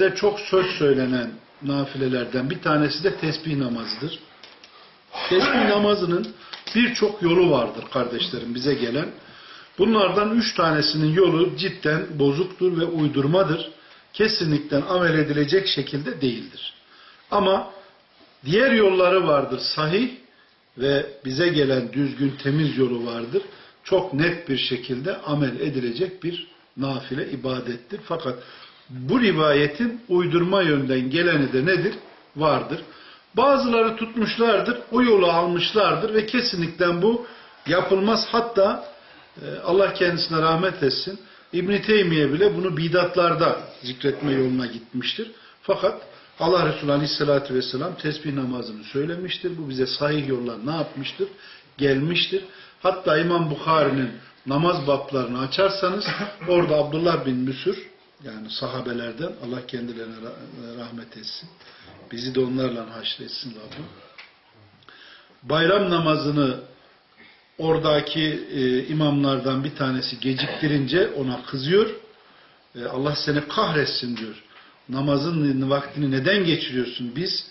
de çok söz söylenen nafilelerden bir tanesi de tesbih namazıdır. Tesbih namazının birçok yolu vardır kardeşlerim bize gelen. Bunlardan üç tanesinin yolu cidden bozuktur ve uydurmadır. Kesinlikle amel edilecek şekilde değildir. Ama diğer yolları vardır sahih ve bize gelen düzgün temiz yolu vardır. Çok net bir şekilde amel edilecek bir nafile ibadettir. Fakat bu rivayetin uydurma yönden geleni de nedir? Vardır. Bazıları tutmuşlardır, o yolu almışlardır ve kesinlikle bu yapılmaz. Hatta e, Allah kendisine rahmet etsin. İbn Teymiye bile bunu bidatlarda zikretme yoluna gitmiştir. Fakat Allah Resulü Aleyhisselatü Vesselam tesbih namazını söylemiştir. Bu bize sahih yollar ne yapmıştır? Gelmiştir. Hatta İmam Bukhari'nin namaz bablarını açarsanız orada Abdullah bin Müsür yani sahabelerden Allah kendilerine rahmet etsin. Bizi de onlarla haşretsin Rabbim. Bayram namazını oradaki e, imamlardan bir tanesi geciktirince ona kızıyor. E, Allah seni kahretsin diyor. Namazın vaktini neden geçiriyorsun? Biz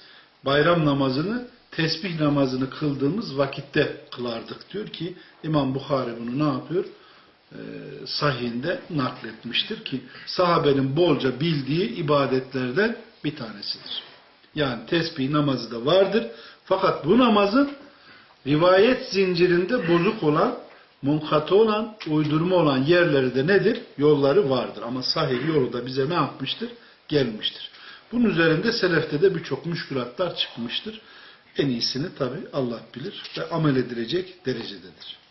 bayram namazını tesbih namazını kıldığımız vakitte kılardık diyor ki İmam Bukhari bunu ne yapıyor? E, sahihinde nakletmiştir ki sahabenin bolca bildiği ibadetlerden bir tanesidir. Yani tesbih namazı da vardır. Fakat bu namazın rivayet zincirinde bozuk olan, munkatı olan, uydurma olan yerleri de nedir? Yolları vardır. Ama sahih yolu da bize ne yapmıştır? Gelmiştir. Bunun üzerinde selefte de birçok müşkülatlar çıkmıştır. En iyisini tabi Allah bilir ve amel edilecek derecededir.